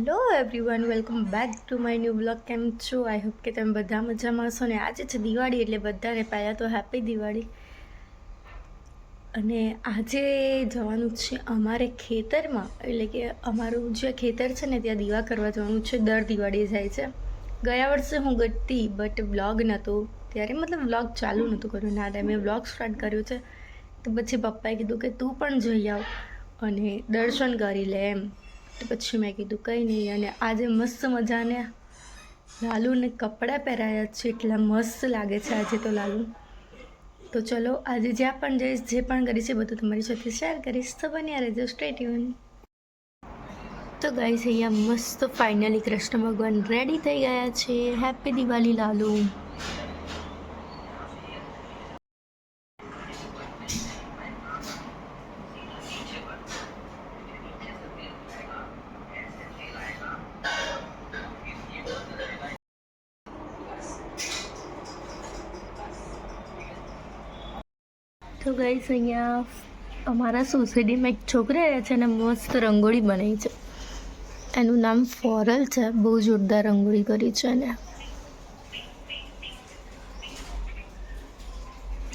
Hello everyone welcome back to my new blog કેમ છો? I hope કે તમે બધા મજામાં હશો ને આજે છે દિવાળી એટલે બધાને પહેલાં તો હેપી દિવાળી. અને આજે જવાનું છે અમારે ખેતરમાં, એટલે કે અમારું જે ખેતર છે ને ત્યાં દીવા કરવા જવાનું છે. દર દિવાળીએ જાય છે. ગયા વર્ષે હું ગતી બટ બ્લોગ નહોતો ત્યારે મતલબ બ્લોગ ચાલુ નહોતું કર્યું. ના ટાઈમે બ્લોગ સ્ટાર્ટ કર્યો છે. તો પછી પપ્પાએ કીધું કે તું પણ જઈ આવ અને દર્શન કરી લે એમ. પછી મેં કીધું, કંઈ નહીં, અને આજે મસ્ત મજાને લાલુને કપડાં પહેરાયા છે, એટલા મસ્ત લાગે છે આજે તો લાલુ. તો ચલો, આજે જ્યાં પણ જઈશ, જે પણ કરીશ એ બધું તમારી સાથે શેર કરીશ. તો બન્યા રહેજો સ્ટ્રેટ તો ગાઈશ અહીંયા મસ્ત ફાઇનલી કૃષ્ણ ભગવાન રેડી થઈ ગયા છે. હેપી દિવાળી લાલુ. તો ગઈ અહીંયા અમારા સોસાયટીમાં એક છોકરી રહે છે અને મસ્ત રંગોળી બનાવી છે. એનું નામ ફોરલ છે. બહુ જોરદાર રંગોળી કરી છે એને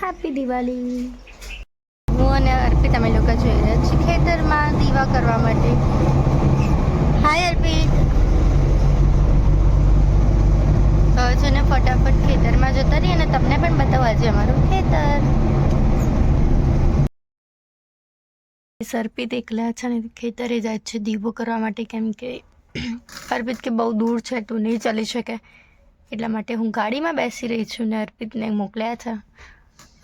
હેપી દિવાળી હું અને અર્પિત અમે લોકો જોઈ રહ્યા છીએ ખેતરમાં દીવા કરવા માટે. હાય અર્પિત. હવે છે ને ફટાફટ ખેતરમાં જતા રહીએ અને તમને પણ બતાવવા છે અમારું ખેતર. અર્પિત એકલા છે ને ખેતરે જાય છે દીવો કરવા માટે કેમ કે અર્પિત કે બહુ દૂર છે તું નહીં ચાલી શકે. એટલા માટે હું ગાડીમાં બેસી રહી છું ને અર્પિતને મોકલ્યા છે.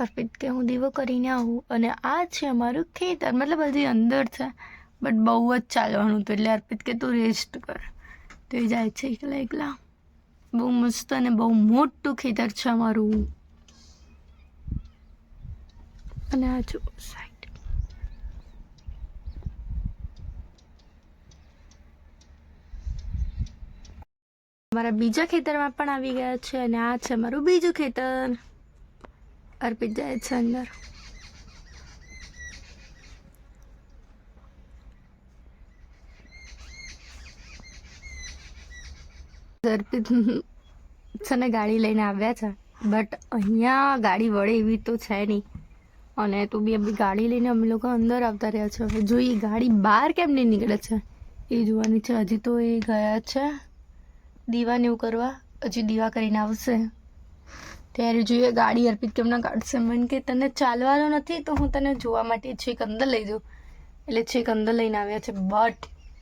અર્પિત કે હું દીવો કરીને આવું અને આ છે અમારું ખેતર. મતલબ હજી અંદર છે, બટ બહુ જ ચાલવાનું હતું એટલે અર્પિત કે તું રેસ્ટ કર. તો એ જાય છે એકલા એકલા. બહુ મસ્ત અને બહુ મોટું ખેતર છે અમારું. અને આ જો સાઈડ અમારા બીજા ખેતરમાં પણ આવી ગયા છે અને આ છે મારું બીજું ખેતર. અર્પિત જાય છે અંદર. અર્પિત છે ને ગાડી લઈને આવ્યા છે. બટ અહીંયા ગાડી વળે એવી તો છે નહીં. અને તો બી અમે ગાડી લઈને અમે લોકો અંદર આવતા રહ્યા છે. હવે જોઈએ ગાડી બહાર કેમ નહીં નીકળે છે. એ જોવાની છે. હજી તો એ ગયા છે. દીવાને એવું કરવા, હજી દીવા કરીને આવશે. ત્યારે જોઈએ ગાડી અર્પિત કેમના કાઢશે. મને કે તને ચાલવાનો નથી, તો હું તને જોવા માટે છેક અંદર લઈ જાઉં. એટલે છેક અંદર લઈને આવ્યા છે. બટ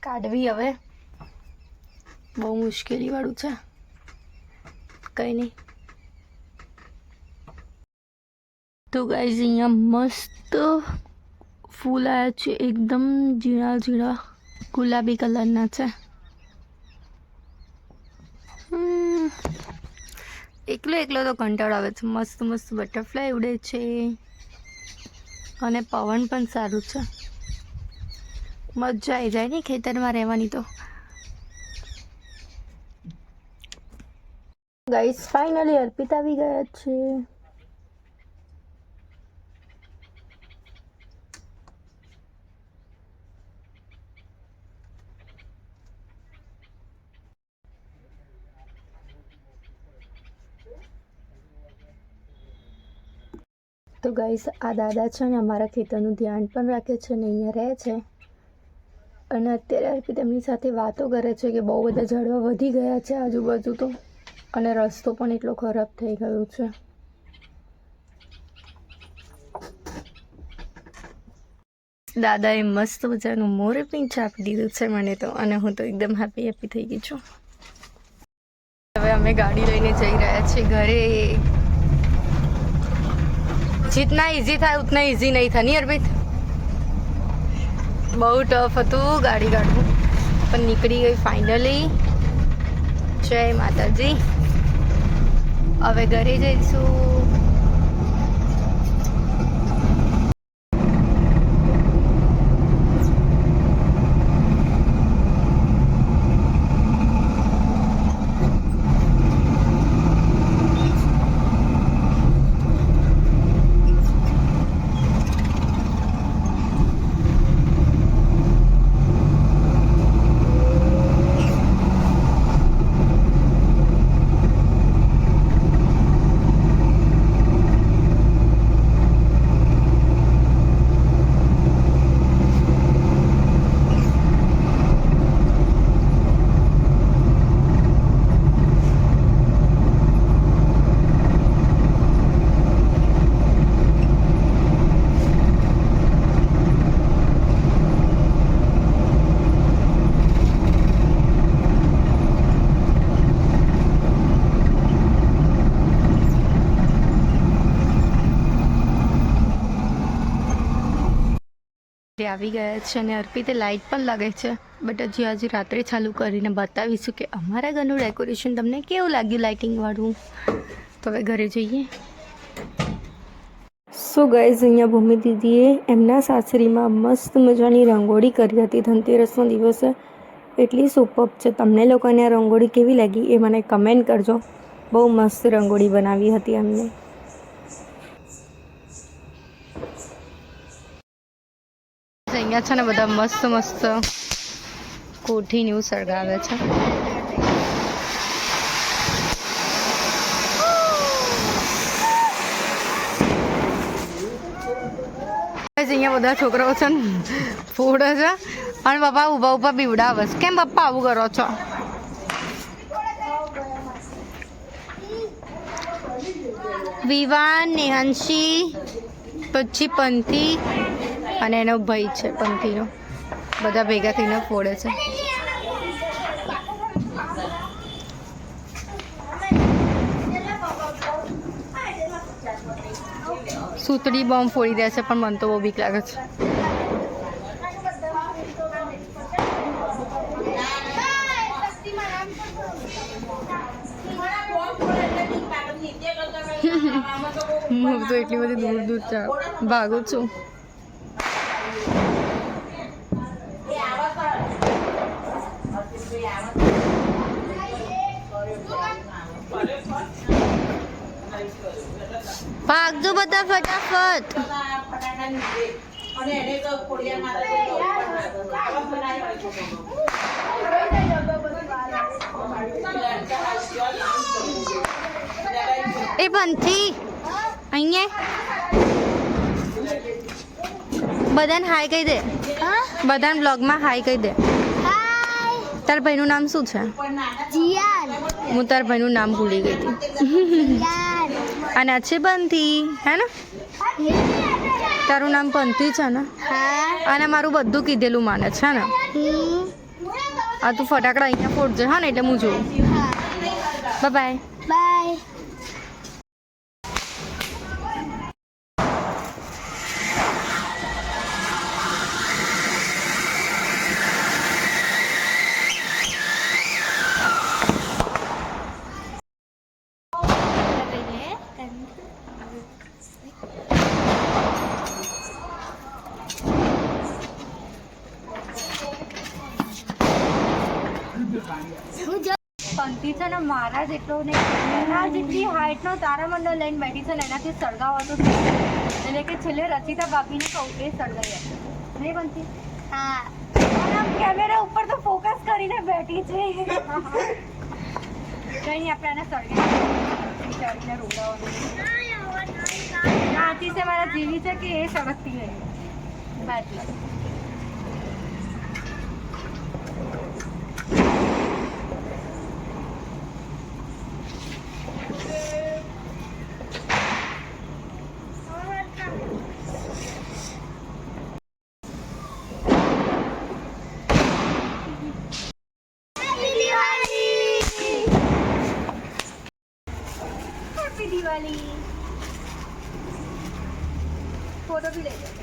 કાઢવી હવે. બહુ મુશ્કેલીવાળું છે. કંઈ નહીં. તો ગાઈઝ અહીંયા મસ્ત ફૂલ આવ્યા છે. એકદમ ઝીણા ઝીણા ગુલાબી કલરના છે. એકલો એકલો તો કંટાળો આવે છે. મસ્ત મસ્ત બટરફ્લાય ઉડે છે. અને પવન પણ સારું છે. મજા આવી જાય ને ખેતરમાં રહેવાની તો. ગાઈસ ફાઇનલી અર્પિત આવી ગયા છે. તો ગાઈસ, આ દાદા છે ને અમારા ખેતરનું ધ્યાન પણ રાખે છે ને અહીંયા રહે છે. અને અત્યારે અર્પિત એમની સાથે વાતો કરે છે કે બહુ બધા ઝાડવા વધી ગયા છે આજુબાજુ તો. અને રસ્તો પણ એટલો ખરાબ થઈ ગયો છે. દાદાએ મસ્ત મજાનું મોરે પિંચ આપી દીધું છે મને તો, અને હું તો એકદમ હેપી હેપી થઈ ગઈ છું. હવે અમે ગાડી લઈને જઈ રહ્યા છીએ ઘરે. જીતના ઇઝી થાય, ઉતના ઇઝી નહીં થાય. નહીં બહુ ટફ હતું ગાડી કાઢવું. પણ નીકળી ગઈ ફાઇનલી જય માતાજી. હવે ઘરે જઈશું. તે આવી ગયા છે અને અર્પિતે લાઇટ પણ લાગે છે. બટ હજી આજે રાત્રે ચાલુ કરીને બતાવીશું કે અમારા ઘરનું ડેકોરેશન તમને કેવું લાગ્યું લાઇટિંગવાળું? તો હવે ઘરે જઈએ. સો ગાઈઝ અહીંયા ભૂમિ દીદીએ એમના સાસરીમાં મસ્ત મજાની રંગોળી કરી હતી. ધનતેરસનો દિવસે એટલી સુપર છે. તમને લોકોને આ રંગોળી કેવી લાગી એ મને કમેન્ટ કરજો. બહુ મસ્ત રંગોળી બનાવી હતી એમને અહીંયા છે ને બધા મસ્ત મસ્ત કોઠી ને એવું સળગાવે છે. અહીંયા બધા છોકરાઓ છે ને ફોડે છે. અને પપ્પા ઊભા ઊભા બીવડાવે છે. કેમ પપ્પા આવું કરો છો? વિવાન, નેહાંશી, પછી પંથી અને એનો ભાઈ છે પંખીનો. બધા ભેગા થઈને ફોડે છે. સૂતડી બોમ્બ ફોડી દે છે, પણ મને તો બહુ બીક લાગે છે. હું તો એટલી બધી દૂર દૂર ભાગું છું. ભાગજો બધા ફટાફટ. એ પંથી અહીંયા. બધાને હાય કહી દે. બધાને બ્લોગમાં હાય કહી દે. તાર ભાઈનું નામ શું છે? હું તાર ભાઈનું નામ ભૂલી ગઈ હતી. અને આ છે બંથી હે ને? તારું નામ પંથી છે ને? અને મારું બધું કીધેલું માને છે ને? આ તું ફટાકડા અહીંયા ફોડજે હા ને એટલે હું જોઉં. બાય બાય પંથી છે ને મારા જેટલો ને એના જેટલી હાઈટનો તારામંડળ લઈને બેઠી છે ને એનાથી સળગાવતો એટલે કે છેલ્લે રચિતા ભાભીને કહું એ સળગાઈ આપે નહીં પંથી? હા. કેમેરા ઉપર તો ફોકસ કરીને બેઠી છે. કઈ નહીં આપણે એને સળગાવી ચડીને રોડાવવાનું નાચી છે મારા જીવી છે કે એ સળગતી રહી? એટલે હેપી દિવાળી ફોટો બી લઈ લો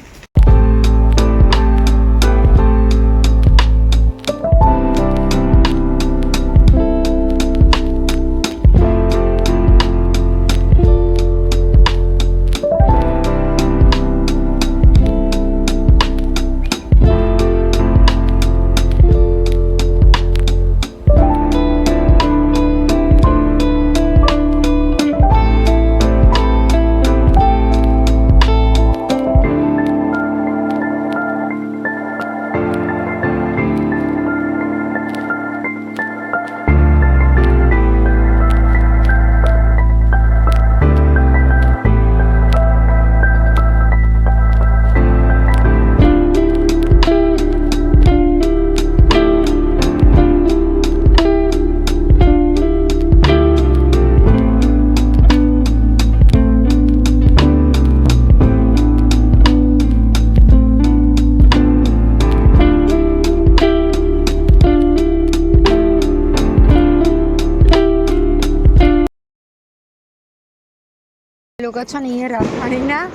લોકો છે ને અહીંયા રાતરાણીના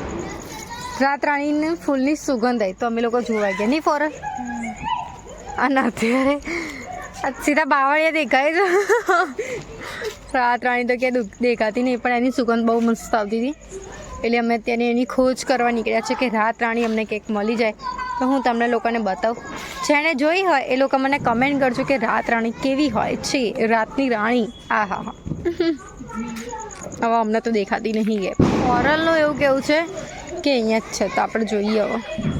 રાતરાણીને ફૂલની સુગંધ આવી તો અમે લોકો જોવા ગયા. નહીં ફોર અને અત્યારે સીધા બાવળિયા દેખાય છે. રાતરાણી તો ક્યાં દેખાતી નહીં, પણ એની સુગંધ બહુ મસ્ત આવતી હતી. એટલે અમે અત્યારે એની ખોજ કરવા નીકળ્યા છે કે રાત રાણી અમને કંઈક મળી જાય. તો હું તમને લોકોને બતાવું. જેણે જોઈ હોય, એ લોકો મને કમેન્ટ કરજો કે રાત રાણી કેવી હોય. છે, રાતની રાણી. આ હા હા હવે અમને તો દેખાતી નહીં કે ઓરલનું એવું કેવું છે કે અહીંયા જ છે, તો આપણે જોઈએ હવે.